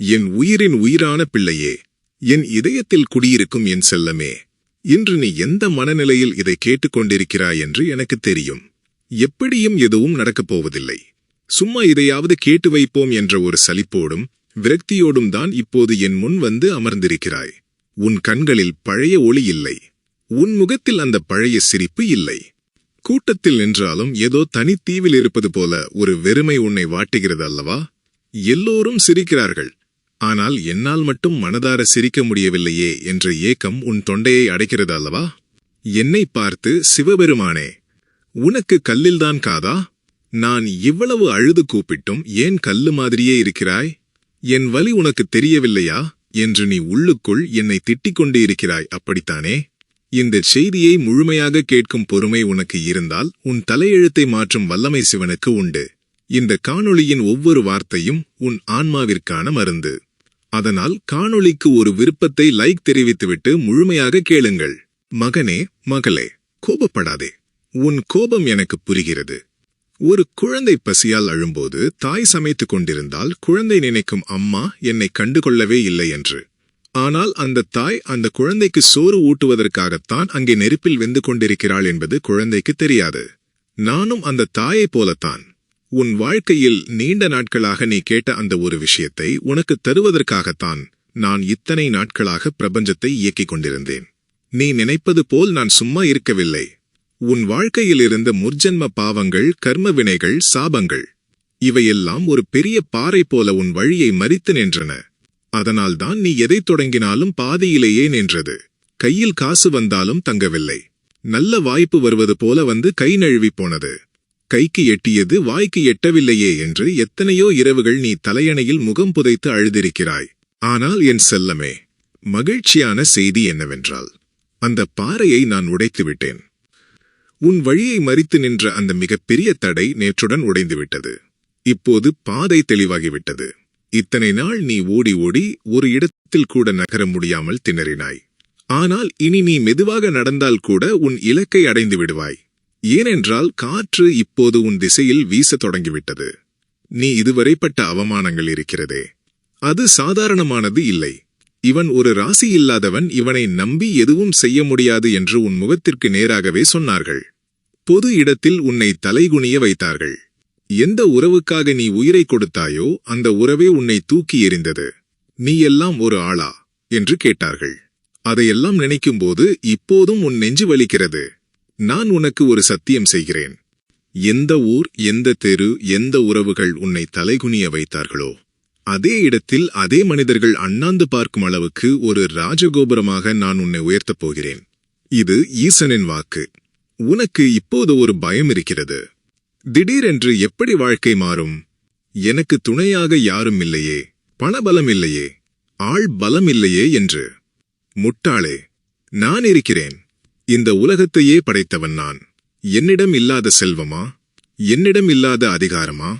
என் உயிரின் உயிரான பிள்ளையே என் இதயத்தில் குடியிருக்கும் என் செல்லமே இன்று நீ எந்த மனநிலையில் இதை கேட்டுக்கொண்டிருக்கிறாய் என்று எனக்கு தெரியும். எப்படியும் எதுவும் நடக்கப் போவதில்லை. சும்மா இதையாவது கேட்டு வைப்போம் என்ற ஒரு சலிப்போடும் விரக்தியோடும் தான் இப்போது என் முன் வந்து அமர்ந்திருக்கிறாய். உன் கண்களில் பழைய ஒளி இல்லை. உன் முகத்தில் அந்த பழைய சிரிப்பு இல்லை. கூட்டத்தில் நின்றாலும் ஏதோ தனித்தீவில் இருப்பது போல ஒரு வெறுமை உன்னை வாட்டுகிறது அல்லவா? எல்லோரும் சிரிக்கிறார்கள். ஆனால் என்னால் மட்டும் மனதார சிரிக்க முடியவில்லையே என்ற ஏக்கம் உன் தொண்டையை அடைக்கிறது அல்லவா? என்னை பார்த்து சிவபெருமானே உனக்கு கல்லில்தான் காதா? நான் இவ்வளவு அழுது கூப்பிட்டும் ஏன் கல்லு மாதிரியே இருக்கிறாய்? என் வலி உனக்கு தெரியவில்லையா? என்று நீ உள்ளுக்குள் என்னை திட்டிக் கொண்டு இருக்கிறாய் அப்படித்தானே? இந்த செய்தியை முழுமையாக கேட்கும் பொறுமை உனக்கு இருந்தால் உன் தலையெழுத்தை மாற்றும் வல்லமை சிவனுக்கு உண்டு. இந்த காணொளியின் ஒவ்வொரு வார்த்தையும் உன் ஆன்மாவிற்கான மருந்து. அதனால் காணொளிக்கு ஒரு விருப்பத்தை லைக் தெரிவித்துவிட்டு முழுமையாக கேளுங்கள். மகனே மகளே கோபப்படாதே. உன் கோபம் எனக்கு புரிகிறது. ஒரு குழந்தை பசியால் அழும்போது தாய் சமைத்துக் கொண்டிருந்தால் குழந்தை நினைக்கும் அம்மா என்னை கண்டுகொள்ளவே இல்லை என்று. ஆனால் அந்த தாய் அந்த குழந்தைக்கு சோறு ஊட்டுவதற்காகத்தான் அங்கே நெருப்பில் வெந்து கொண்டிருக்கிறாள் என்பது குழந்தைக்கு தெரியாது. நானும் அந்த தாயைப் போலத்தான். உன் வாழ்க்கையில் நீண்ட நாட்களாக நீ கேட்ட அந்த ஒரு விஷயத்தை உனக்கு தருவதற்காகத்தான் நான் இத்தனை நாட்களாக பிரபஞ்சத்தை இயக்கிக் கொண்டிருந்தேன். நீ நினைப்பது போல் நான் சும்மா இருக்கவில்லை. உன் வாழ்க்கையில் இருந்த முர்ஜன்ம பாவங்கள் கர்ம வினைகள் சாபங்கள் இவையெல்லாம் ஒரு பெரிய பாறை போல உன் வழியை மறித்து நின்றன. அதனால்தான் நீ எதைத் தொடங்கினாலும் பாதியிலேயே நின்றது. கையில் காசு வந்தாலும் தங்கவில்லை. நல்ல வாய்ப்பு வருவது போல வந்து கை நழுவி போனது. கைக்கு எட்டியது வாய்க்கு எட்டவில்லையே என்று எத்தனையோ இரவுகள் நீ தலையணையில் முகம் புதைத்து அழுதிருக்கிறாய். ஆனால் என் செல்லமே மகிழ்ச்சியான செய்தி என்னவென்றால் அந்த பாறையை நான் உடைத்துவிட்டேன் உன் வழியை மறித்து நின்ற அந்த மிகப்பெரிய தடை நேற்றுடன் உடைந்துவிட்டது. இப்போது பாதை தெளிவாகிவிட்டது. இத்தனை நாள் நீ ஓடி ஓடி ஒரு இடத்தில் கூட நகர முடியாமல் திணறினாய். ஆனால் இனி நீ மெதுவாக நடந்தால் கூட உன் இலக்கை அடைந்து விடுவாய். ஏனென்றால் காற்று இப்போது உன் திசையில் வீசத் தொடங்கிவிட்டது. நீ இதுவரைப்பட்ட அவமானங்கள் இருக்கிறதே. அது சாதாரணமானது இல்லை. இவன் ஒரு ராசி இல்லாதவன் இவனை நம்பி எதுவும் செய்ய முடியாது என்று உன் முகத்திற்கு நேராகவே சொன்னார்கள். பொது இடத்தில் உன்னை தலைகுனிய வைத்தார்கள். எந்த உறவுக்காக நீ உயிரை கொடுத்தாயோ அந்த உறவே உன்னை தூக்கி எறிந்தது. நீ எல்லாம் ஒரு ஆளா? என்று கேட்டார்கள். அதையெல்லாம் நினைக்கும்போது இப்போதும் உன் நெஞ்சு வலிக்கிறது. நான் உனக்கு ஒரு சத்தியம் செய்கிறேன். எந்த ஊர் எந்த தெரு எந்த உறவுகள் உன்னை தலைகுனிய வைத்தார்களோ அதே இடத்தில் அதே மனிதர்கள் அண்ணாந்து பார்க்கும் அளவுக்கு ஒரு ராஜகோபுரமாக நான் உன்னை உயர்த்தப் போகிறேன். இது ஈசனின் வாக்கு. உனக்கு இப்போது ஒரு பயம் இருக்கிறது. திடீரென்று எப்படி வாழ்க்கை மாறும்? எனக்கு துணையாக யாரும் இல்லையே. பணபலம் இல்லையே. ஆள் பலம் இல்லையே என்று. முட்டாளே நான் இருக்கிறேன். இந்த உலகத்தையே படைத்தவன் நான். என்னிடம் இல்லாத செல்வமா? என்னிடம் இல்லாத அதிகாரமா?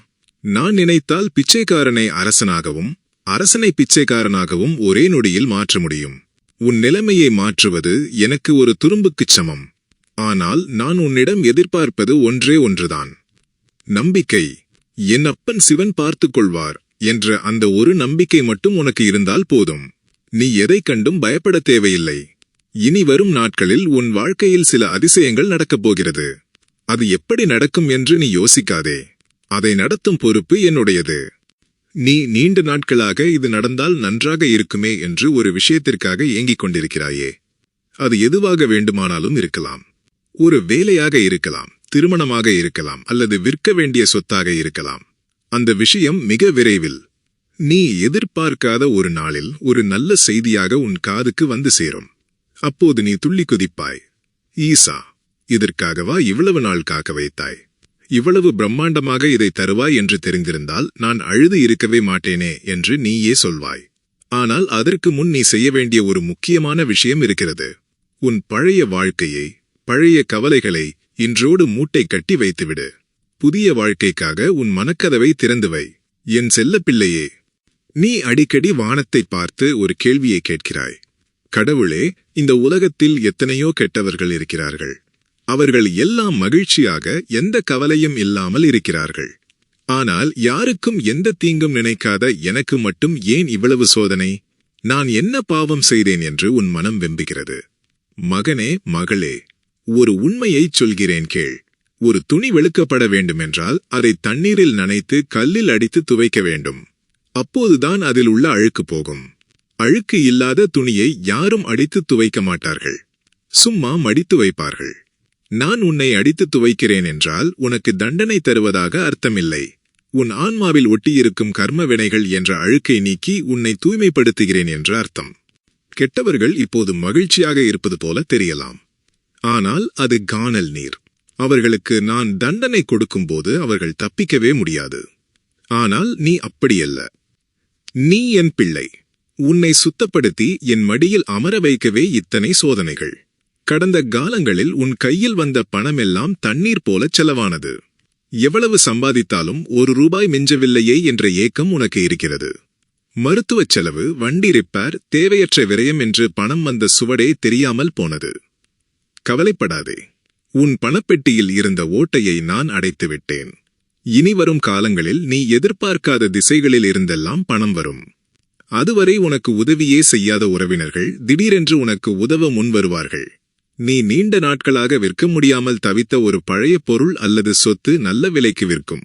நான் நினைத்தால் பிச்சைக்காரனை அரசனாகவும் அரசனை பிச்சைக்காரனாகவும் ஒரே நொடியில் மாற்ற முடியும். உன் நிலைமையை மாற்றுவது எனக்கு ஒரு துரும்புக்குச் சமம். ஆனால் நான் உன்னிடம் எதிர்பார்ப்பது ஒன்றே ஒன்றுதான். நம்பிக்கை. என் அப்பன் சிவன் பார்த்துக் கொள்வார் என்ற அந்த ஒரு நம்பிக்கை மட்டும் உனக்கு இருந்தால் போதும். நீ எதைக் கண்டும் பயப்பட தேவையில்லை. இனி வரும் நாட்களில் உன் வாழ்க்கையில் சில அதிசயங்கள் நடக்கப் போகிறது. அது எப்படி நடக்கும் என்று நீ யோசிக்காதே. அதை நடத்தும் பொறுப்பு என்னுடையது. நீ நீண்ட நாட்களாக இது நடந்தால் நன்றாக இருக்குமே என்று ஒரு விஷயத்திற்காக ஏங்கிக் கொண்டிருக்கிறாயே. அது எதுவாக வேண்டுமானாலும் இருக்கலாம். ஒரு வேலையாக இருக்கலாம் திருமணமாக இருக்கலாம் அல்லது விற்க வேண்டிய சொத்தாக இருக்கலாம். அந்த விஷயம் மிக விரைவில். நீ எதிர்பார்க்காத ஒரு நாளில் ஒரு நல்ல செய்தியாக உன் காதுக்கு வந்து சேரும். அப்போது நீ துள்ளி குதிப்பாய் ஈசா இதற்காகவா இவ்வளவு நாள் காக்க வைத்தாய்? இவ்வளவு பிரம்மாண்டமாக இதை தருவாய் என்று தெரிந்திருந்தால் நான் அழுது இருக்கவே மாட்டேனே என்று நீயே சொல்வாய். ஆனால் அதற்கு முன் நீ செய்ய வேண்டிய ஒரு முக்கியமான விஷயம் இருக்கிறது. உன் பழைய வாழ்க்கையை பழைய கவலைகளை இன்றோடு மூட்டை கட்டி வைத்துவிடு. புதிய வாழ்க்கைக்காக உன் மனக்கதவை திறந்து வை. என் செல்லப்பிள்ளையே நீ அடிக்கடி வானத்தை பார்த்து ஒரு கேள்வியை கேட்கிறாய். கடவுளே இந்த உலகத்தில் எத்தனையோ கெட்டவர்கள் இருக்கிறார்கள். அவர்கள் எல்லாம் மகிழ்ச்சியாக எந்த கவலையும் இல்லாமல் இருக்கிறார்கள். ஆனால் யாருக்கும் எந்த தீங்கும் நினைக்காத எனக்கு மட்டும் ஏன் இவ்வளவு சோதனை? நான் என்ன பாவம் செய்தேன் என்று உன் மனம் வெம்புகிறது. மகனே மகளே ஒரு உண்மையைச் சொல்கிறேன் கேள். ஒரு துணி வெளுக்கப்பட வேண்டுமென்றால் அதை தண்ணீரில் நனைத்து கல்லில் அடித்து துவைக்க வேண்டும். அப்போதுதான் அதில் உள்ள அழுக்கு போகும். அழுக்கு இல்லாத துணியை யாரும் அடித்து துவைக்க மாட்டார்கள். சும்மா மடித்து வைப்பார்கள். நான் உன்னை அடித்து துவைக்கிறேன் என்றால் உனக்கு தண்டனை தருவதாக அர்த்தமில்லை. உன் ஆன்மாவில் ஒட்டியிருக்கும் கர்ம வினைகள் என்ற அழுக்கை நீக்கி உன்னை தூய்மைப்படுத்துகிறேன் என்ற அர்த்தம். கெட்டவர்கள் இப்போது மகிழ்ச்சியாக இருப்பது போல தெரியலாம். ஆனால் அது காணல் நீர். அவர்களுக்கு நான் தண்டனை கொடுக்கும்போது அவர்கள் தப்பிக்கவே முடியாது. ஆனால் நீ அப்படியல்ல. நீ என் பிள்ளை. உன்னை சுத்தப்படுத்தி என் மடியில் அமர வைக்கவே இத்தனை சோதனைகள். கடந்த காலங்களில் உன் கையில் வந்த பணமெல்லாம் தண்ணீர் போலச் செலவானது. எவ்வளவு சம்பாதித்தாலும் ஒரு ரூபாய் மிஞ்சவில்லையே என்ற ஏக்கம் உனக்கு இருக்கிறது. மருத்துவச் செலவு வண்டி ரிப்பேர் தேவையற்ற விரயம் என்று பணம் வந்த சுவடே தெரியாமல் போனது. கவலைப்படாதே. உன் பணப்பெட்டியில் இருந்த ஓட்டையை நான் அடைத்து விட்டேன் இனி வரும் காலங்களில் நீ எதிர்பார்க்காத திசைகளில் இருந்தெல்லாம் பணம் வரும். அதுவரை உனக்கு உதவியே செய்யாத உறவினர்கள் திடீரென்று உனக்கு உதவ முன்வருவார்கள் நீ நீண்ட நாட்களாக விற்க முடியாமல் தவித்த ஒரு பழைய பொருள் அல்லது சொத்து நல்ல விலைக்கு விற்கும்.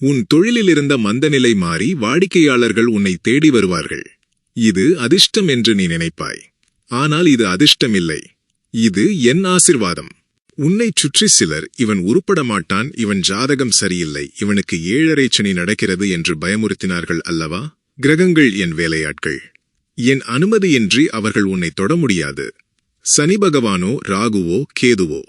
உன் தொழிலில் இருந்த மந்தநிலை மாறி வாடிக்கையாளர்கள் உன்னை தேடி வருவார்கள். இது அதிர்ஷ்டம் என்று நீ நினைப்பாய். ஆனால் இது அதிர்ஷ்டமில்லை. இது என் ஆசிர்வாதம். உன்னைச் சுற்றி சிலர் இவன் உருப்பட மாட்டான் இவன் ஜாதகம் சரியில்லை இவனுக்கு ஏழரை சனி நடக்கிறது என்று பயமுறுத்தினார்கள் அல்லவா? கிரகங்கள் என் வேலையாட்கள். என் அனுமதியின்றி அவர்கள் உன்னை தொட முடியாது. சனி பகவானோ ராகுவோ கேதுவோ.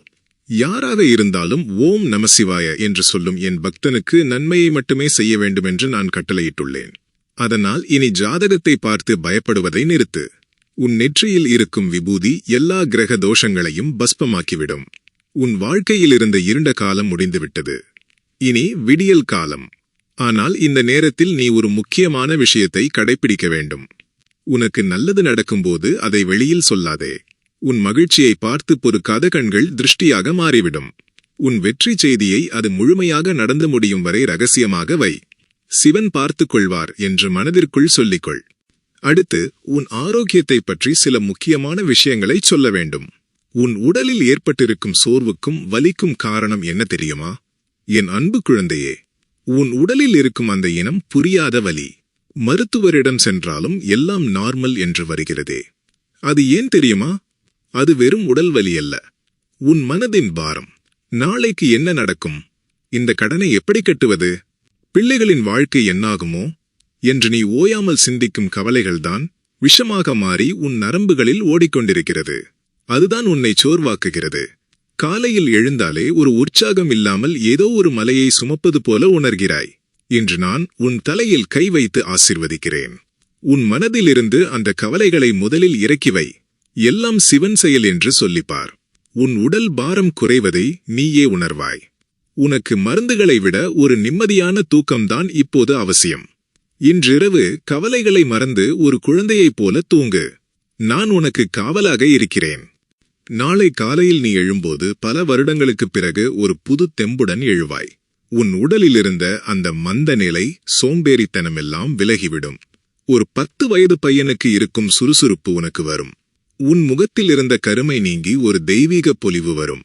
யாராக இருந்தாலும் ஓம் நமசிவாய என்று சொல்லும் என் பக்தனுக்கு நன்மையை மட்டுமே செய்ய வேண்டுமென்று நான் கட்டளையிட்டுள்ளேன். அதனால் இனி ஜாதகத்தை பார்த்து பயப்படுவதை நிறுத்து. உன் நெற்றியில் இருக்கும் விபூதி எல்லா கிரக தோஷங்களையும் பஸ்பமாக்கிவிடும். உன் வாழ்க்கையில் இருந்த இருண்ட காலம் முடிந்துவிட்டது. இனி விடியல் காலம். ஆனால் இந்த நேரத்தில் நீ ஒரு முக்கியமான விஷயத்தை கடைபிடிக்க வேண்டும். உனக்கு நல்லது நடக்கும்போது அதை வெளியில் சொல்லாதே. உன் மகிழ்ச்சியை பார்த்து பொறுக்காத கண்கள் திருஷ்டியாக மாறிவிடும். உன் வெற்றி செய்தியை அது முழுமையாக நடந்து முடியும் வரை ரகசியமாக வை. சிவன் பார்த்துக் கொள்வார் என்று மனதிற்குள் சொல்லிக்கொள். அடுத்து உன் ஆரோக்கியத்தை பற்றி சில முக்கியமான விஷயங்களை சொல்ல வேண்டும். உன் உடலில் ஏற்பட்டிருக்கும் சோர்வுக்கும் வலிக்கும் காரணம் என்ன தெரியுமா? என் அன்பு குழந்தையே உன் உடலில் இருக்கும் அந்த இனம் புரியாத வலி. மருத்துவரிடம் சென்றாலும் எல்லாம் நார்மல் என்று வருகிறதே. அது ஏன் தெரியுமா? அது வெறும் உடல் வலி அல்ல. உன் மனதின் பாரம். நாளைக்கு என்ன நடக்கும்? இந்த கடனை எப்படி கட்டுவது? பிள்ளைகளின் வாழ்க்கை என்னாகுமோ? என்று நீ ஓயாமல் சிந்திக்கும் கவலைகள்தான் விஷமாக மாறி உன் நரம்புகளில் ஓடிக்கொண்டிருக்கிறது. அதுதான் உன்னை சோர்வாக்குகிறது. காலையில் எழுந்தாலே ஒரு உற்சாகம் இல்லாமல் ஏதோ ஒரு மலையை சுமப்பது போல உணர்கிறாய். இன்று நான் உன் தலையில் கை வைத்து ஆசிர்வதிக்கிறேன். உன் மனதிலிருந்து அந்த கவலைகளை முதலில் இறக்கி வை. எல்லாம் சிவன் செயல் என்று சொல்லிப்பார். உன் உடல் பாரம் குறைவதை நீயே உணர்வாய். உனக்கு மருந்துகளை விட ஒரு நிம்மதியான தூக்கம்தான் இப்போது அவசியம். இன்றிரவு கவலைகளை மறந்து ஒரு குழந்தையைப் போல தூங்கு. நான் உனக்கு காவலாக இருக்கிறேன். நாளை காலையில் நீ எழும்போது பல வருடங்களுக்குப் பிறகு ஒரு புது தெம்புடன் எழுவாய். உன் உடலிலிருந்த அந்த மந்த நிலை சோம்பேறித்தனமெல்லாம் விலகிவிடும். ஒரு பத்து வயது பையனுக்கு இருக்கும் சுறுசுறுப்பு உனக்கு வரும். உன் முகத்தில் இருந்த கருமை நீங்கி ஒரு தெய்வீக பொலிவு வரும்.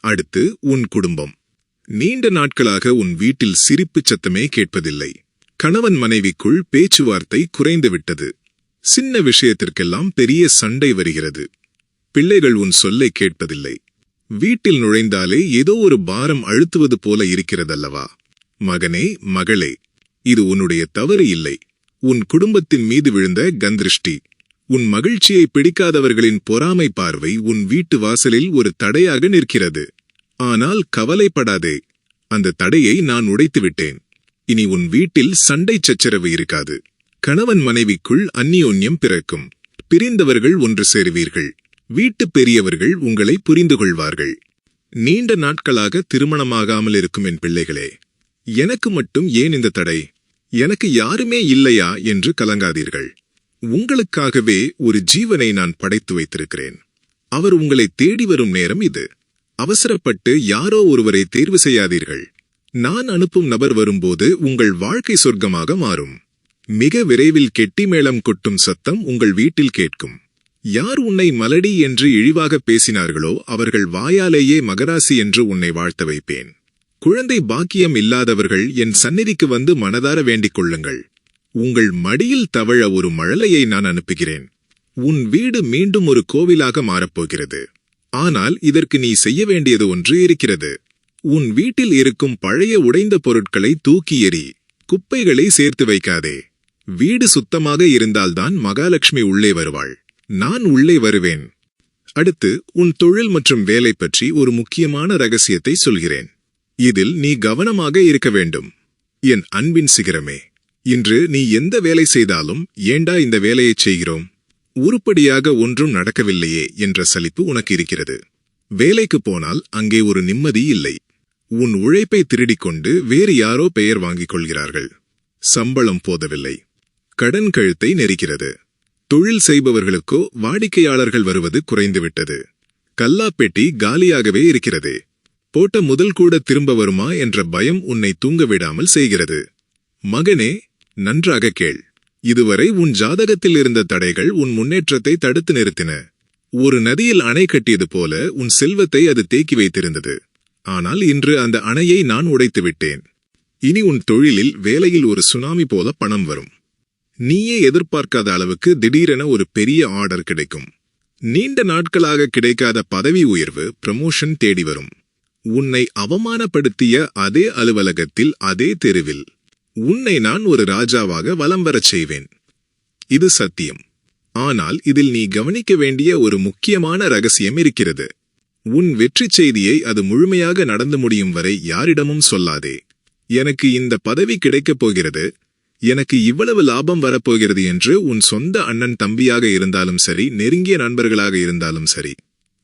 அடுத்து உன் குடும்பம். நீண்ட நாட்களாக உன் வீட்டில் சிரிப்புச் சத்தமே கேட்பதில்லை. கணவன் மனைவிக்குள் பேச்சுவார்த்தை குறைந்துவிட்டது. சின்ன விஷயத்திற்கெல்லாம் பெரிய சண்டை வருகிறது. பிள்ளைகள் உன் சொல்லை கேட்பதில்லை. வீட்டில் நுழைந்தாலே ஏதோ ஒரு பாரம் அழுத்துவது போல இருக்கிறதல்லவா? மகனே மகளே இது உன்னுடைய தவறு இல்லை. உன் குடும்பத்தின் மீது விழுந்த கந்திருஷ்டி. உன் மகிழ்ச்சியை பிடிக்காதவர்களின் பொறாமை பார்வை உன் வீட்டு வாசலில் ஒரு தடையாக நிற்கிறது. ஆனால் கவலைப்படாதே. அந்த தடையை நான் உடைத்து விட்டேன் இனி உன் வீட்டில் சண்டை சச்சரவு இருக்காது. கணவன் மனைவிக்குள் அந்நியோன்யம் பிறக்கும். பிரிந்தவர்கள் ஒன்று சேருவீர்கள். வீட்டு பெரியவர்கள் உங்களை புரிந்து கொள்வார்கள் நீண்ட நாட்களாக திருமணமாகாமல் இருக்கும் என் பிள்ளைகளே எனக்கு மட்டும் ஏன் இந்த தடை? எனக்கு யாருமே இல்லையா என்று கலங்காதீர்கள். உங்களுக்காகவே ஒரு ஜீவனை நான் படைத்து வைத்திருக்கிறேன். அவர் உங்களை தேடி வரும் நேரம் இது. அவசரப்பட்டு யாரோ ஒருவரை தேர்வு செய்யாதீர்கள். நான் அனுப்பும் நபர் வரும்போது உங்கள் வாழ்க்கை சொர்க்கமாக மாறும். மிக விரைவில் கெட்டி மேளம் கொட்டும் சத்தம் உங்கள் வீட்டில் கேட்கும். யார் உன்னை மலடி என்று இழிவாக பேசினார்களோ அவர்கள் வாயாலேயே மகராசி என்று உன்னை வாழ்த்த வைப்பேன். குழந்தை பாக்கியம் இல்லாதவர்கள் என் சந்நிதிக்கு வந்து மனதார வேண்டிக் கொள்ளுங்கள். உங்கள் மடியில் தவழ ஒரு மழலையை நான் அனுப்புகிறேன். உன் வீடு மீண்டும் ஒரு கோவிலாக மாறப்போகிறது. ஆனால் இதற்கு நீ செய்ய வேண்டியது ஒன்று இருக்கிறது. உன் வீட்டில் இருக்கும் பழைய உடைந்த பொருட்களை தூக்கி எறி குப்பைகளை சேர்த்து வைக்காதே. வீடு சுத்தமாக இருந்தால்தான் மகாலட்சுமி உள்ளே வருவாள். நான் உள்ளே வருவேன். அடுத்து உன் தொழில் மற்றும் வேலை பற்றி ஒரு முக்கியமான ரகசியத்தை சொல்கிறேன். இதில் நீ கவனமாக இருக்க வேண்டும். என் அன்பின் சிகரமே இன்று நீ எந்த வேலை செய்தாலும் ஏண்டா இந்த வேலையைச் செய்கிறோம்? உருப்படியாக ஒன்றும் நடக்கவில்லையே என்ற சலிப்பு உனக்கு இருக்கிறது. வேலைக்கு போனால் அங்கே ஒரு நிம்மதி இல்லை. உன் உழைப்பை திருடிக்கொண்டு வேறு யாரோ பெயர் வாங்கிக் கொள்கிறார்கள். சம்பளம் போதவில்லை. கடன் கழுத்தை நெரிக்கிறது. தொழில் செய்பவர்களுக்கோ வாடிக்கையாளர்கள் வருவது குறைந்துவிட்டது. கல்லாப்பெட்டி காலியாகவே இருக்கிறது. போட்ட முதல் கூட திரும்ப வருமா என்ற பயம் உன்னை தூங்க விடாமல் செய்கிறது. மகனே நன்றாக கேள். இதுவரை உன் ஜாதகத்தில் இருந்த தடைகள் உன் முன்னேற்றத்தை தடுத்து நிறுத்தின. ஒரு நதியில் அணை கட்டியது போல உன் செல்வத்தை அது தேக்கி வைத்திருந்தது. ஆனால் இன்று அந்த அணையை நான் உடைத்து விட்டேன் இனி உன் தொழிலில் வேலையில் ஒரு சுனாமி போல பணம் வரும். நீயே எதிர்பார்க்காத அளவுக்கு திடீரென ஒரு பெரிய ஆர்டர் கிடைக்கும். நீண்ட நாட்களாக கிடைக்காத பதவி உயர்வு ப்ரமோஷன் தேடி வரும். உன்னை அவமானப்படுத்திய அதே அலுவலகத்தில் அதே தெருவில். உன்னை நான் ஒரு ராஜாவாக வலம் வரச் செய்வேன். இது சத்தியம். ஆனால் இதில் நீ கவனிக்க வேண்டிய ஒரு முக்கியமான ரகசியம் இருக்கிறது. உன் வெற்றிச் செய்தியை அது முழுமையாக நடந்து முடியும் வரை யாரிடமும் சொல்லாதே. எனக்கு இந்த பதவி கிடைக்கப் போகிறது. எனக்கு இவ்வளவு லாபம் வரப்போகிறது என்று உன் சொந்த அண்ணன் தம்பியாக இருந்தாலும் சரி நெருங்கிய நண்பர்களாக இருந்தாலும் சரி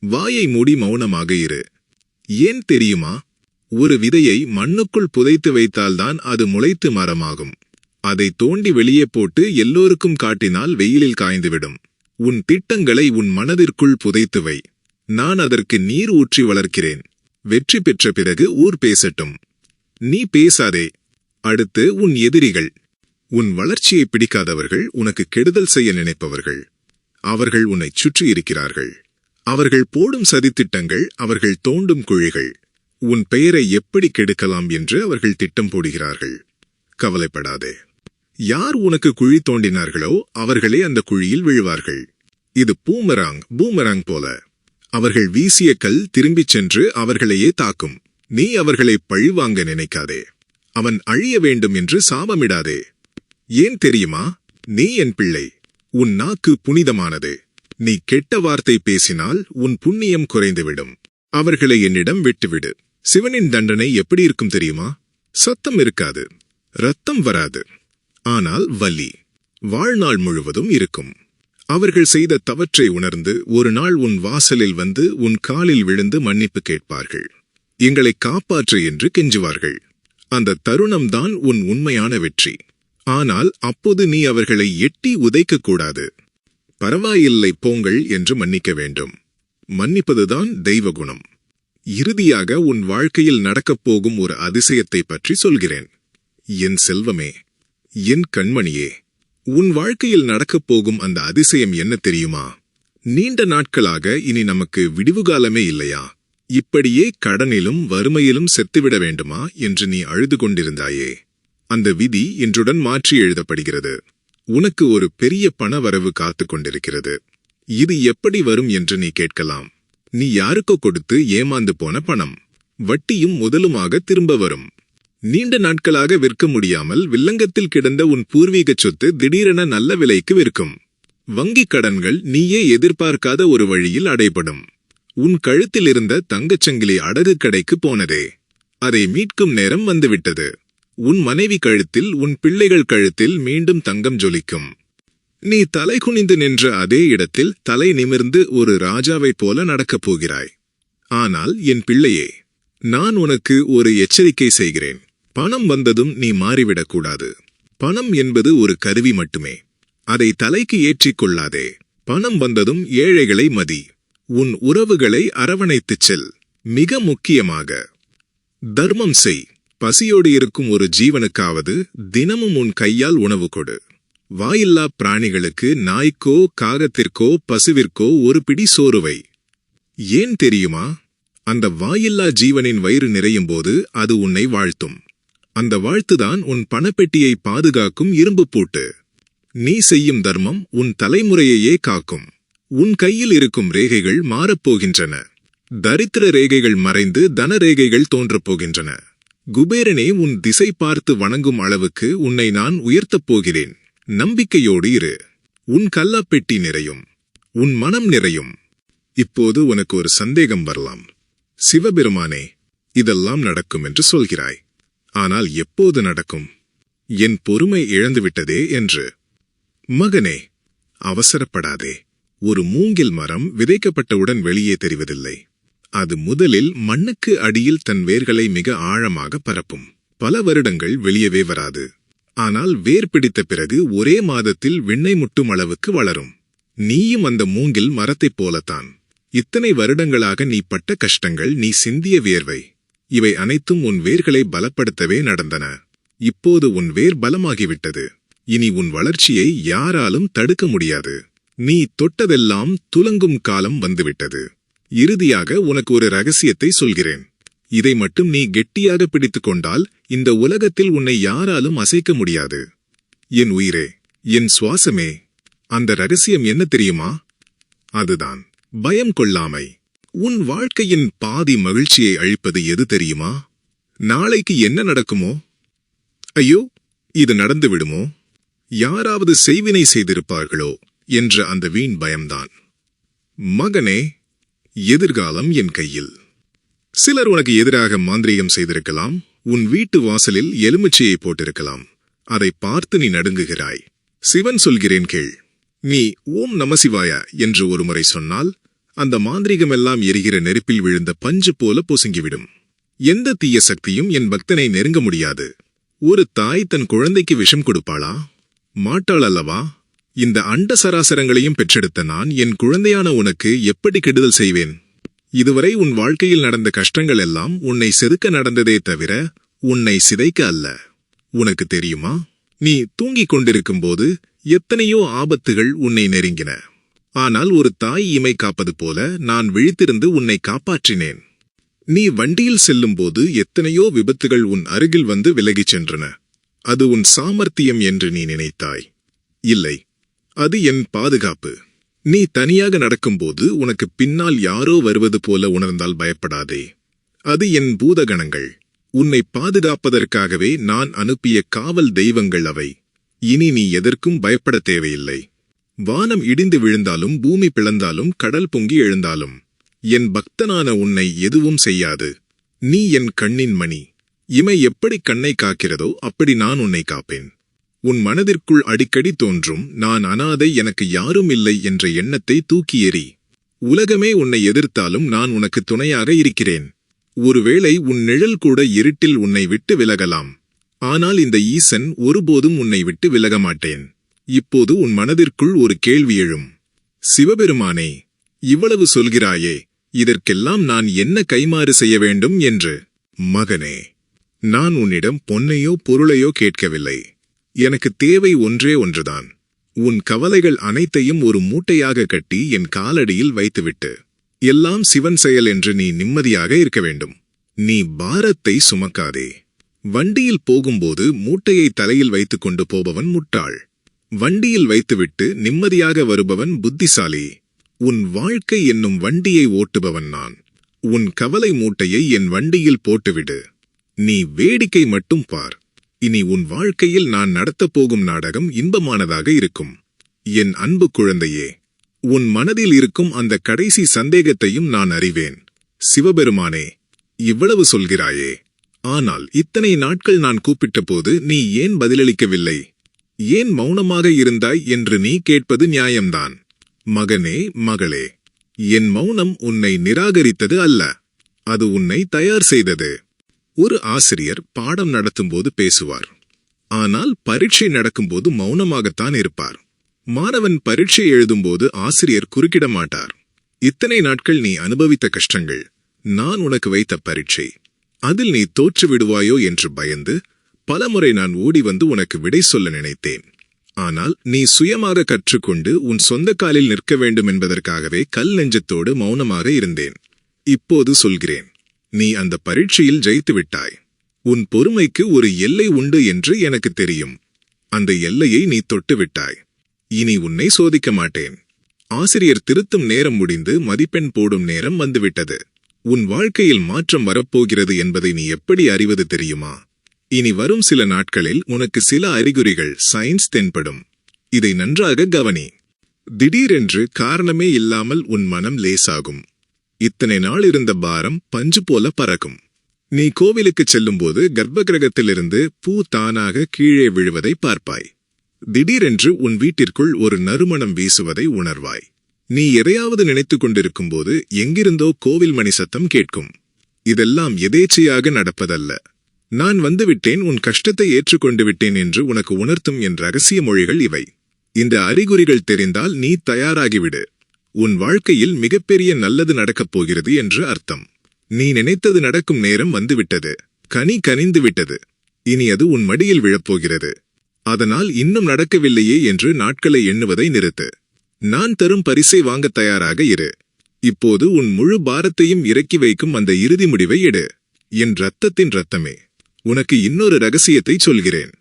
வாயை மூடி மௌனமாக இரு. ஏன் தெரியுமா? ஒரு விதையை மண்ணுக்குள் புதைத்து வைத்தால்தான் அது முளைத்து மரமாகும். அதை தோண்டி வெளியே போட்டு எல்லோருக்கும் காட்டினால் வெயிலில் காய்ந்துவிடும். உன் திட்டங்களை உன் மனதிற்குள் புதைத்து வை. நான் அதற்கு நீர் ஊற்றி வளர்க்கிறேன். வெற்றி பெற்ற பிறகு ஊர் பேசட்டும். நீ பேசாதே. அடுத்து உன் எதிரிகள். உன் வளர்ச்சியை பிடிக்காதவர்கள் உனக்கு கெடுதல் செய்ய நினைப்பவர்கள். அவர்கள் உன்னை சுற்றி இருக்கிறார்கள். அவர்கள் போடும் சதித்திட்டங்கள் அவர்கள் தோண்டும் குழிகள். உன் பெயரை எப்படி கெடுக்கலாம் என்று அவர்கள் திட்டம் போடுகிறார்கள். கவலைப்படாதே. யார் உனக்கு குழி தோண்டினார்களோ அவர்களே அந்த குழியில் விழுவார்கள். இது பூமராங் பூமராங் போல. அவர்கள் வீசிய கல் திரும்பிச் சென்று அவர்களையே தாக்கும். நீ அவர்களை பழிவாங்க நினைக்காதே. அவன் அழிய வேண்டும் என்று சாபமிடாதே. ஏன் தெரியுமா? நீ என் பிள்ளை. உன் நாக்கு புனிதமானது. நீ கெட்ட வார்த்தை பேசினால் உன் புண்ணியம் குறைந்துவிடும். அவர்களை என்னிடம் விட்டுவிடு. சிவனின் தண்டனை எப்படி இருக்கும் தெரியுமா? சத்தம் இருக்காது. ரத்தம் வராது. ஆனால் வலி. வாழ்நாள் முழுவதும் இருக்கும். அவர்கள் செய்த தவற்றை உணர்ந்து ஒரு நாள் உன் வாசலில் வந்து உன் காலில் விழுந்து மன்னிப்பு கேட்பார்கள். எங்களை காப்பாற்று என்று கெஞ்சுவார்கள். அந்த தருணம்தான் உன் உண்மையான வெற்றி. ஆனால் அப்போது நீ அவர்களை எட்டி உதைக்கக்கூடாது. பரவாயில்லை போங்கள் என்று மன்னிக்க வேண்டும். மன்னிப்பதுதான் தெய்வ குணம் இறுதியாக உன் வாழ்க்கையில் நடக்கப் போகும் ஒரு அதிசயத்தை பற்றி சொல்கிறேன். என் செல்வமே என் கண்மணியே உன் வாழ்க்கையில் நடக்கப் போகும் அந்த அதிசயம் என்ன தெரியுமா? நீண்ட நாட்களாக இனி நமக்கு விடிவுகாலமே இல்லையா? இப்படியே கடனிலும் வறுமையிலும் செத்துவிட வேண்டுமா என்று நீ அழுது கொண்டிருந்தாயே? அந்த விதி இன்றுடன் மாற்றி எழுதப்படுகிறது. உனக்கு ஒரு பெரிய பண வரவு காத்துக் கொண்டிருக்கிறது. இது எப்படி வரும் என்று நீ கேட்கலாம். நீ யாருக்கோ கொடுத்து ஏமாந்து போன பணம். வட்டியும் முதலுமாக திரும்ப வரும். நீண்ட நாட்களாக விற்க முடியாமல் வில்லங்கத்தில் கிடந்த உன் பூர்வீக சொத்து திடீரென நல்ல விலைக்கு விற்கும். வங்கிக் கடன்கள் நீயே எதிர்பார்க்காத ஒரு வழியில் அடைபடும். உன் கழுத்தில் இருந்த தங்கச்சங்கிலி அடகு கடைக்கு போனதே. அதை மீட்கும் நேரம் வந்துவிட்டது. உன் மனைவி கழுத்தில் உன் பிள்ளைகள் கழுத்தில் மீண்டும் தங்கம் ஜொலிக்கும். நீ தலை குனிந்து நின்ற அதே இடத்தில் தலை நிமிர்ந்து ஒரு ராஜாவைப் போல நடக்கப் போகிறாய். ஆனால் என் பிள்ளையே நான் உனக்கு ஒரு எச்சரிக்கை செய்கிறேன். பணம் வந்ததும் நீ மாறிவிடக்கூடாது பணம் என்பது ஒரு கருவி மட்டுமே. அதை தலைக்கு ஏற்றிக் கொள்ளாதே. பணம் வந்ததும் ஏழைகளை மதி. உன் உறவுகளை அரவணைத்துச் செல். மிக முக்கியமாக தர்மம் செய். பசியோடு இருக்கும் ஒரு ஜீவனுக்காவது தினமும் உன் கையால் உணவு கொடு. வாயில்லா பிராணிகளுக்கு நாய்க்கோ காகத்திற்கோ பசுவிற்கோ ஒரு பிடி சோறுவை ஏன் தெரியுமா? அந்த வாயில்லா ஜீவனின் வயிறு நிறையும் போது அது உன்னை வாழ்த்தும். அந்த வாழ்த்துதான் உன் பணப்பெட்டியை பாதுகாக்கும் இரும்பு பூட்டு. நீ செய்யும் தர்மம் உன் தலைமுறையையே காக்கும். உன் கையில் இருக்கும் ரேகைகள் மாறப்போகின்றன தரித்திர ரேகைகள் மறைந்து தன ரேகைகள் தோன்றப் போகின்றன. குபேரனே உன் திசை பார்த்து வணங்கும் அளவுக்கு உன்னை நான் உயர்த்தப் போகிறேன். நம்பிக்கையோடு இரு. உன் கல்லாப்பெட்டி நிறையும். உன் மனம் நிறையும். இப்போது உனக்கு ஒரு சந்தேகம் வரலாம். சிவபெருமானே இதெல்லாம் நடக்கும் என்று சொல்கிறாய். ஆனால் எப்போது நடக்கும்? என் பொறுமை இழந்துவிட்டதே என்று. மகனே அவசரப்படாதே. ஒரு மூங்கில் மரம் விதைக்கப்பட்டவுடன் வெளியே தெரிவதில்லை. அது முதலில் மண்ணுக்கு அடியில் தன் வேர்களை மிக ஆழமாக பரப்பும். பல வருடங்கள் வெளியவே வராது. ஆனால் வேர் பிடித்த பிறகு ஒரே மாதத்தில் விண்ணை முட்டும் அளவுக்கு வளரும். நீயும் அந்த மூங்கில் மரத்தைப் போலத்தான். இத்தனை வருடங்களாக நீ பட்ட கஷ்டங்கள் நீ சிந்திய வியர்வை இவை அனைத்தும் உன் வேர்களை பலப்படுத்தவே நடந்தன. இப்போது உன் வேர் பலமாகிவிட்டது. இனி உன் வளர்ச்சியை யாராலும் தடுக்க முடியாது. நீ தொட்டதெல்லாம் துலங்கும் காலம் வந்துவிட்டது. இறுதியாக உனக்கு ஒரு ரகசியத்தை சொல்கிறேன். இதை மட்டும் நீ கெட்டியாக பிடித்துக் கொண்டால் இந்த உலகத்தில் உன்னை யாராலும் அசைக்க முடியாது. என் உயிரே என் சுவாசமே அந்த ரகசியம் என்ன தெரியுமா? அதுதான் பயம் கொள்ளாமை. உன் வாழ்க்கையின் பாதி மகிழ்ச்சியை அழிப்பது எது தெரியுமா? நாளைக்கு என்ன நடக்குமோ? ஐயோ இது நடந்து விடுமோ? யாராவது செய்வினை செய்திருப்பார்களோ? என்ற அந்த வீண் பயம்தான். மகனே எதிர்காலம் என் கையில். சிலர் உனக்கு எதிராக மாந்திரீகம் செய்திருக்கலாம் உன் வீட்டு வாசலில் எலுமிச்சையை போட்டிருக்கலாம். அதை பார்த்து நீ நடுங்குகிறாய். சிவன் சொல்கிறேன் கேள். நீ ஓம் நமசிவாயா என்று ஒருமுறை சொன்னால் அந்த மாந்திரீகமெல்லாம் எரிகிற நெருப்பில் விழுந்த பஞ்சு போல பொசுங்கிவிடும். எந்த தீய சக்தியும் என் பக்தனை நெருங்க முடியாது. ஒரு தாய் தன் குழந்தைக்கு விஷம் கொடுப்பாளா? மாட்டாள் அல்லவா? இந்த அண்ட சராசரங்களையும் பெற்றெடுத்த நான் என் குழந்தையான உனக்கு எப்படி கெடுதல் செய்வேன்? இதுவரை உன் வாழ்க்கையில் நடந்த கஷ்டங்கள் எல்லாம் உன்னை செதுக்க நடந்ததே தவிர உன்னை சிதைக்க அல்ல. உனக்கு தெரியுமா? நீ தூங்கிக் கொண்டிருக்கும்போது எத்தனையோ ஆபத்துகள் உன்னை நெருங்கின. ஆனால் ஒரு தாய் இமை காப்பது போல நான் விழித்திருந்து உன்னை காப்பாற்றினேன். நீ வண்டியில் செல்லும்போது எத்தனையோ விபத்துகள் உன் அருகில் வந்து விலகிச் சென்றன. அது உன் சாமர்த்தியம் என்று நீ நினைத்தாய். இல்லை அது என் பாதுகாப்பு. நீ தனியாக நடக்கும்போது உனக்கு பின்னால் யாரோ வருவது போல உணர்ந்தால் பயப்படாதே. அது என் பூதகணங்கள். உன்னை பாதுகாப்பதற்காகவே நான் அனுப்பிய காவல் தெய்வங்கள் அவை. இனி நீ எதற்கும் பயப்பட தேவையில்லை. வானம் இடிந்து விழுந்தாலும் பூமி பிளந்தாலும் கடல் பொங்கி எழுந்தாலும் என் பக்தனான உன்னை எதுவும் செய்யாது. நீ என் கண்ணின் மணி. இமை எப்படி கண்ணை காக்கிறதோ அப்படி நான் உன்னை காப்பேன். உன் மனதிற்குள் அடிக்கடி தோன்றும் நான் அனாதை எனக்கு யாரும் இல்லை என்ற எண்ணத்தை தூக்கி எறி உலகமே உன்னை எதிர்த்தாலும் நான் உனக்கு துணையாக இருக்கிறேன். ஒருவேளை உன் நிழல் கூட இருட்டில் உன்னை விட்டு விலகலாம். ஆனால் இந்த ஈசன் ஒருபோதும் உன்னை விட்டு விலக மாட்டேன். இப்போது உன் மனதிற்குள் ஒரு கேள்வி எழும். சிவபெருமானே இவ்வளவு சொல்கிறாயே இதற்கெல்லாம் நான் என்ன கைமாறு செய்ய வேண்டும் என்று. மகனே நான் உன்னிடம் பொன்னையோ பொருளையோ கேட்கவில்லை. எனக்கு தேவை ஒன்றே ஒன்றுதான். உன் கவலைகள் அனைத்தையும் ஒரு மூட்டையாக கட்டி என் காலடியில் வைத்துவிட்டு எல்லாம் சிவன் செயல் என்று நீ நிம்மதியாக இருக்க வேண்டும். நீ பாரத்தை சுமக்காதே. வண்டியில் போகும்போது மூட்டையை தலையில் வைத்துக் கொண்டு போபவன் முட்டாள். வண்டியில் வைத்துவிட்டு நிம்மதியாக வருபவன் புத்திசாலி. உன் வாழ்க்கை என்னும் வண்டியை ஓட்டுபவன் நான். உன் கவலை மூட்டையை என் வண்டியில் போட்டுவிடு. நீ வேடிக்கை மட்டும் பார். இனி உன் வாழ்க்கையில் நான் நடத்தப் போகும் நாடகம் இன்பமானதாக இருக்கும். என் அன்பு குழந்தையே உன் மனதில் இருக்கும் அந்த கடைசி சந்தேகத்தையும் நான் அறிவேன். சிவபெருமானே இவ்வளவு சொல்கிறாயே. ஆனால் இத்தனை நாட்கள் நான் கூப்பிட்டபோது நீ ஏன் பதிலளிக்கவில்லை? ஏன் மௌனமாக இருந்தாய் என்று நீ கேட்பது நியாயம்தான். மகனே மகளே என் மௌனம் உன்னை நிராகரித்தது அல்ல. அது உன்னை தயார் செய்தது. ஒரு ஆசிரியர் பாடம் நடத்தும்போது பேசுவார். ஆனால் பரீட்சை நடக்கும்போது மௌனமாகத்தான் இருப்பார். மாணவன் பரீட்சை எழுதும்போது ஆசிரியர் குறுக்கிட மாட்டார். இத்தனை நாட்கள் நீ அனுபவித்த கஷ்டங்கள் நான் உனக்கு வைத்த பரீட்சை அதில் நீ தோற்று விடுவாயோ என்று பயந்து பலமுறை நான் ஓடி வந்து உனக்கு விடை சொல்ல நினைத்தேன். ஆனால் நீ சுயமாக கற்றுக்கொண்டு உன் சொந்த காலில் நிற்க வேண்டும் என்பதற்காகவே கல் நெஞ்சத்தோடு மௌனமாக இருந்தேன். இப்போது சொல்கிறேன். நீ அந்த பரீட்சையில் ஜெயித்து விட்டாய் உன் பொறுமைக்கு ஒரு எல்லை உண்டு என்று எனக்கு தெரியும். அந்த எல்லையை நீ தொட்டுவிட்டாய். இனி உன்னை சோதிக்க மாட்டேன். ஆசிரியர் திருத்தும் நேரம் முடிந்து மதிப்பெண் போடும் நேரம் வந்துவிட்டது. உன் வாழ்க்கையில் மாற்றம் வரப்போகிறது என்பதை நீ எப்படி அறிவது தெரியுமா? இனி வரும் சில நாட்களில் உனக்கு சில அறிகுறிகள் சயின்ஸ் தென்படும். இதை நன்றாக கவனி. திடீரென்று காரணமே இல்லாமல் உன் மனம் லேசாகும். இத்தனை நாள் இருந்த பாரம் பஞ்சு போல பறக்கும். நீ கோவிலுக்குச் செல்லும்போது கர்ப்ப கிரகத்திலிருந்து பூ தானாக கீழே விழுவதை பார்ப்பாய். திடீரென்று உன் வீட்டிற்குள் ஒரு நறுமணம் வீசுவதை உணர்வாய். நீ எதையாவது நினைத்துக் கொண்டிருக்கும்போது எங்கிருந்தோ கோவில் மணி சத்தம் கேட்கும். இதெல்லாம் எதேச்சையாக நடப்பதல்ல. நான் வந்துவிட்டேன் உன் கஷ்டத்தை ஏற்றுக்கொண்டு விட்டேன் என்று உனக்கு உணர்த்தும் என் ரகசிய மொழிகள் இவை. இந்த அறிகுறிகள் தெரிந்தால் நீ தயாராகிவிடு. உன் வாழ்க்கையில் மிகப்பெரிய நல்லது நடக்கப் போகிறது என்று அர்த்தம். நீ நினைத்தது நடக்கும் நேரம் வந்துவிட்டது. கனி கனிந்து விட்டது. இனி அது உன் மடியில் விழப்போகிறது. அதனால் இன்னும் நடக்கவில்லையே என்று நாட்களை எண்ணுவதை நிறுத்து. நான் தரும் பரிசை வாங்க தயாராக இரு. இப்போது உன் முழு பாரத்தையும் இறக்கி வைக்கும் அந்த இறுதி முடிவை எடு. என் ரத்தத்தின் ரத்தமே உனக்கு இன்னொரு ரகசியத்தை சொல்கிறேன்.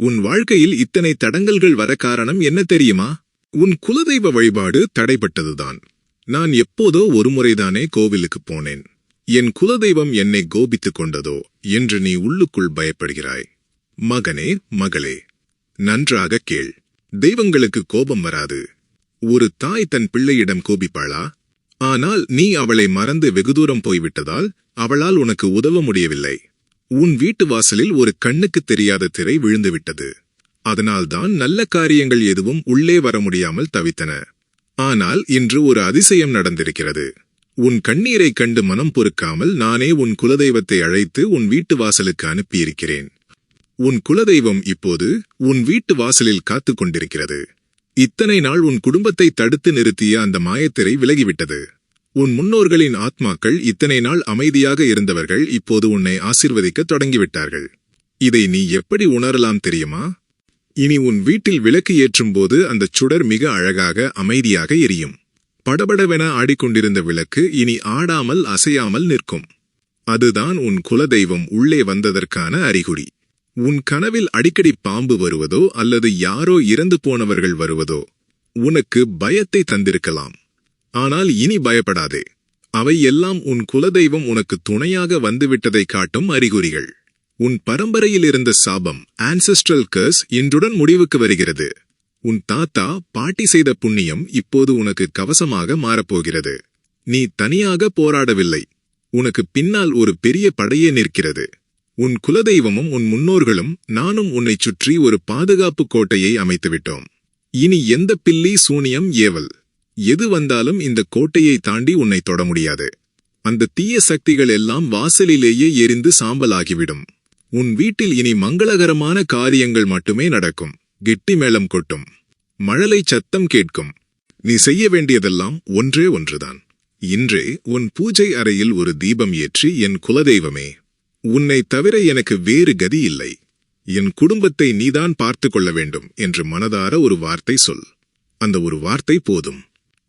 உன் வாழ்க்கையில் இத்தனை தடங்கல்கள் வர காரணம் என்ன தெரியுமா? உன் குலதெய்வ வழிபாடு தடைப்பட்டதுதான் நான் எப்போதோ ஒருமுறைதானே கோவிலுக்கு போனேன். என் குலதெய்வம் என்னை கோபித்துக் கொண்டதோ என்று நீ உள்ளுக்குள் பயப்படுகிறாய். மகனே மகளே நன்றாக கேள். தெய்வங்களுக்கு கோபம் வராது. ஒரு தாய் தன் பிள்ளையிடம் கோபிப்பாளா? ஆனால் நீ அவளை மறந்து வெகு தூரம் போய்விட்டதால் அவளால் உனக்கு உதவ முடியவில்லை. உன் வீட்டு வாசலில் ஒரு கண்ணுக்கு தெரியாத திரை விழுந்துவிட்டது. அதனால்தான் நல்ல காரியங்கள் எதுவும் உள்ளே வர முடியாமல் தவித்தன. ஆனால் இன்று ஒரு அதிசயம் நடந்திருக்கிறது. உன் கண்ணீரைக் கண்டு மனம் பொறுக்காமல் நானே உன் குலதெய்வத்தை அழைத்து உன் வீட்டு வாசலுக்கு அனுப்பியிருக்கிறேன். உன் குலதெய்வம் இப்போது உன் வீட்டு வாசலில் காத்துக் கொண்டிருக்கிறது. இத்தனை நாள் உன் குடும்பத்தை தடுத்து நிறுத்திய அந்த மாயத்திரை விலகிவிட்டது. உன் முன்னோர்களின் ஆத்மாக்கள் இத்தனை நாள் அமைதியாக இருந்தவர்கள் இப்போது உன்னை ஆசிர்வதிக்கத் தொடங்கிவிட்டார்கள். இதை நீ எப்படி உணரலாம் தெரியுமா? இனி உன் வீட்டில் விளக்கு ஏற்றும்போது அந்த சுடர் மிக அழகாக அமைதியாக எரியும். படபடவென ஆடிக்கொண்டிருந்த விளக்கு இனி ஆடாமல் அசையாமல் நிற்கும். அதுதான் உன் குலதெய்வம் உள்ளே வந்ததற்கான அறிகுறி. உன் கனவில் அடிக்கடி பாம்பு வருவதோ அல்லது யாரோ இறந்து போனவர்கள் வருவதோ உனக்கு பயத்தை தந்திருக்கலாம். ஆனால் இனி பயப்படாதே. அவை எல்லாம் உன் குலதெய்வம் உனக்கு துணையாக வந்துவிட்டதை காட்டும் அறிகுறிகள். உன் பரம்பரையில் இருந்த சாபம் ஆன்செஸ்ட்ரல் கர்ஸ் இன்றுடன் முடிவுக்கு வருகிறது. உன் தாத்தா பாட்டி செய்த புண்ணியம் இப்போது உனக்கு கவசமாக மாறப்போகிறது. நீ தனியாக போராடவில்லை. உனக்கு பின்னால் ஒரு பெரிய படையே நிற்கிறது. உன் குலதெய்வமும் உன் முன்னோர்களும் நானும் உன்னைச் சுற்றி ஒரு பாதுகாப்பு கோட்டையை அமைத்துவிட்டோம். இனி எந்த பில்லி சூனியம் ஏவல்? எது வந்தாலும் இந்த கோட்டையை தாண்டி உன்னை தொட முடியாது. அந்த தீய சக்திகள் எல்லாம் வாசலிலேயே எரிந்து சாம்பலாகிவிடும். உன் வீட்டில் இனி மங்களகரமான காரியங்கள் மட்டுமே நடக்கும். கெட்டி மேளம் கொட்டும். மழலை சத்தம் கேட்கும். நீ செய்ய வேண்டியதெல்லாம் ஒன்றே ஒன்றுதான். இன்றே உன் பூஜை அறையில் ஒரு தீபம் ஏற்றி என் குலதெய்வமே உன்னை தவிர எனக்கு வேறு கதி இல்லை. என் குடும்பத்தை நீதான் பார்த்து கொள்ள வேண்டும் என்று மனதார ஒரு வார்த்தை சொல். அந்த ஒரு வார்த்தை போதும்.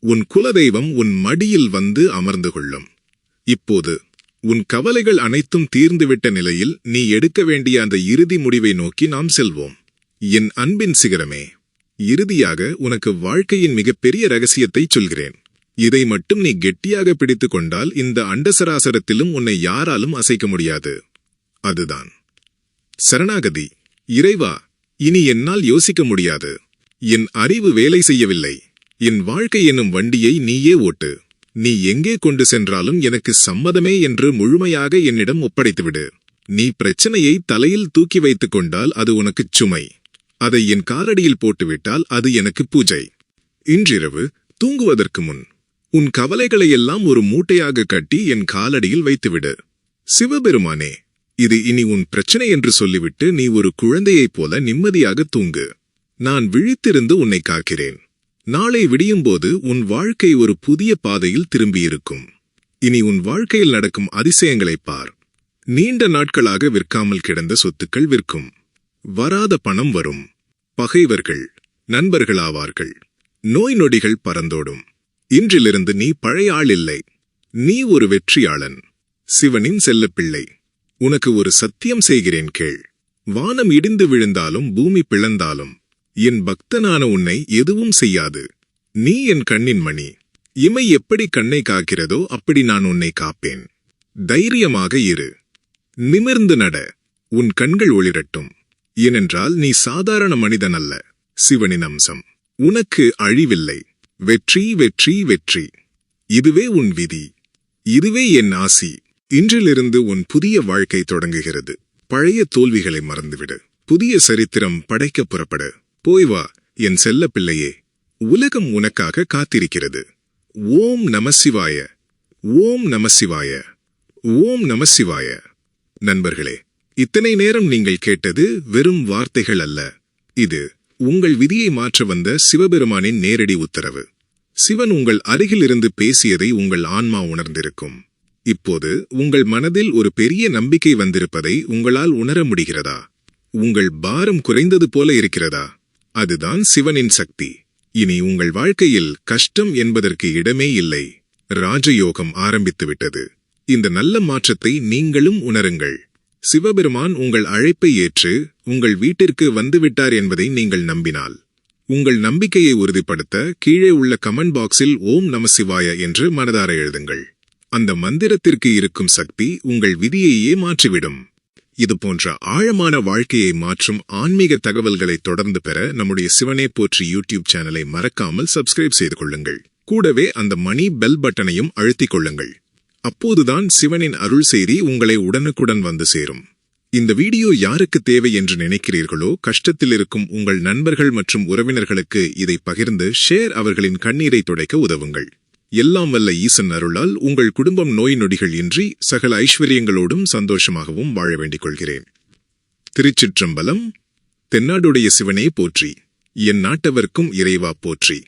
உன் குலதெய்வம் உன் மடியில் வந்து அமர்ந்து கொள்ளும். இப்போது உன் கவலைகள் அனைத்தும் தீர்ந்துவிட்ட நிலையில் நீ எடுக்க வேண்டிய அந்த இறுதி முடிவை நோக்கி நாம் செல்வோம். என் அன்பின் சிகரமே இறுதியாக உனக்கு வாழ்க்கையின் மிகப்பெரிய ரகசியத்தை சொல்கிறேன். இதை மட்டும் நீ கெட்டியாக பிடித்துக் கொண்டால் இந்த அண்டசராசரத்திலும் உன்னை யாராலும் அசைக்க முடியாது. அதுதான். சரணாகதி இறைவா இனி என்னால் யோசிக்க முடியாது. என் அறிவு வேலை செய்யவில்லை. என் வாழ்க்கை என்னும் வண்டியை நீயே ஓட்டு. நீ எங்கே கொண்டு சென்றாலும் எனக்கு சம்மதமே என்று முழுமையாக என்னிடம் ஒப்படைத்துவிடு. நீ பிரச்சனையை தலையில் தூக்கி வைத்துக் கொண்டால் அது உனக்குச் சுமை. அதை என் காலடியில் போட்டுவிட்டால் அது எனக்கு பூஜை. இன்றிரவு தூங்குவதற்கு முன் உன் கவலைகளையெல்லாம் ஒரு மூட்டையாக கட்டி என் காலடியில் வைத்துவிடு. சிவபெருமானே இது இனி உன் பிரச்சனை என்று சொல்லிவிட்டு நீ ஒரு குழந்தையைப் போல நிம்மதியாக தூங்கு. நான் விழித்திருந்து உன்னை காக்கிறேன். நாளை விடியும்போது உன் வாழ்க்கை ஒரு புதிய பாதையில் திரும்பியிருக்கும். இனி உன் வாழ்க்கையில் நடக்கும் அதிசயங்களைப் பார். நீண்ட நாட்களாக விற்காமல் கிடந்த சொத்துக்கள் விற்கும். வராத பணம் வரும். பகைவர்கள் நண்பர்களாவார்கள் நோய் நொடிகள் பறந்தோடும். இன்றிலிருந்து நீ பழைய ஆள் இல்லை. நீ ஒரு வெற்றியாளன். சிவனின் செல்லப்பிள்ளை. உனக்கு ஒரு சத்தியம் செய்கிறேன் கேள். வானம் இடிந்து விழுந்தாலும் பூமி பிளந்தாலும். என் பக்தனான உன்னை எதுவும் செய்யாது. நீ என் கண்ணின் மணி. இமை எப்படி கண்ணை காக்கிறதோ அப்படி நான் உன்னை காப்பேன். தைரியமாக இரு. நிமிர்ந்து நட. உன் கண்கள் ஒளிரட்டும். ஏனென்றால் நீ சாதாரண மனிதன் அல்ல. சிவனின் அம்சம். உனக்கு அழிவில்லை. வெற்றி வெற்றி வெற்றி. இதுவே உன் விதி. இதுவே என் ஆசி. இன்றிலிருந்து உன் புதிய வாழ்க்கை தொடங்குகிறது. பழைய தோல்விகளை மறந்துவிடு. புதிய சரித்திரம் படைக்க புறப்படு. போய் வா என் செல்ல பிள்ளையே. உலகம் உனக்காக காத்திருக்கிறது. ஓம் நமசிவாய ஓம் நமசிவாய ஓம் நமசிவாய நண்பர்களே இத்தனை நேரம் நீங்கள் கேட்டது வெறும் வார்த்தைகள் அல்ல. இது உங்கள் விதியை மாற்ற வந்த சிவபெருமானின் நேரடி உத்தரவு. சிவன் உங்கள் அருகிலிருந்து பேசியதை உங்கள் ஆன்மா உணர்ந்திருக்கும். இப்போது உங்கள் மனதில் ஒரு பெரிய நம்பிக்கை வந்திருப்பதை உங்களால் உணர முடிகிறதா? உங்கள் பாரம் குறைந்தது போல இருக்கிறதா? அதுதான் சிவனின் சக்தி. இனி உங்கள் வாழ்க்கையில் கஷ்டம் என்பதற்கு இடமே இல்லை. ராஜயோகம் ஆரம்பித்துவிட்டது. இந்த நல்ல மாற்றத்தை நீங்களும் உணருங்கள். சிவபெருமான் உங்கள் அழைப்பை ஏற்று உங்கள் வீட்டிற்கு வந்துவிட்டார் என்பதை நீங்கள் நம்பினால். உங்கள் நம்பிக்கையை உறுதிப்படுத்த கீழே உள்ள கமெண்ட் பாக்ஸில் ஓம் நமசிவாய என்று மனதார எழுதுங்கள். அந்த மந்திரத்திற்கு இருக்கும் சக்தி உங்கள் விதியையே மாற்றிவிடும். இது போன்ற ஆழமான வாழ்க்கையை மாற்றும் ஆன்மீக தகவல்களை தொடர்ந்து பெற நம்முடைய சிவனே போற்றி யூடியூப் சேனலை மறக்காமல் சப்ஸ்கிரைப் செய்து கொள்ளுங்கள். கூடவே அந்த மணி பெல் பட்டனையும் அழுத்திக் கொள்ளுங்கள். அப்போதுதான் சிவனின் அருள் செய்தி உங்களை உடனுக்குடன் வந்து சேரும். இந்த வீடியோ யாருக்கு தேவை என்று நினைக்கிறீர்களோ கஷ்டத்தில் இருக்கும் உங்கள் நண்பர்கள் மற்றும் உறவினர்களுக்கு இதை பகிர்ந்து ஷேர் அவர்களின் கண்ணீரை துடைக்க உதவுங்கள். எல்லாம் வல்ல ஈசன் அருளால் உங்கள் குடும்பம் நோய் நொடிகள் இன்றி சகல ஐஸ்வர்யங்களோடும் சந்தோஷமாகவும் வாழ வேண்டிக் கொள்கிறேன் திருச்சிற்றம்பலம் தென்னாடுடைய சிவனே போற்றி என் நாட்டவர்க்கும் இறைவா போற்றி.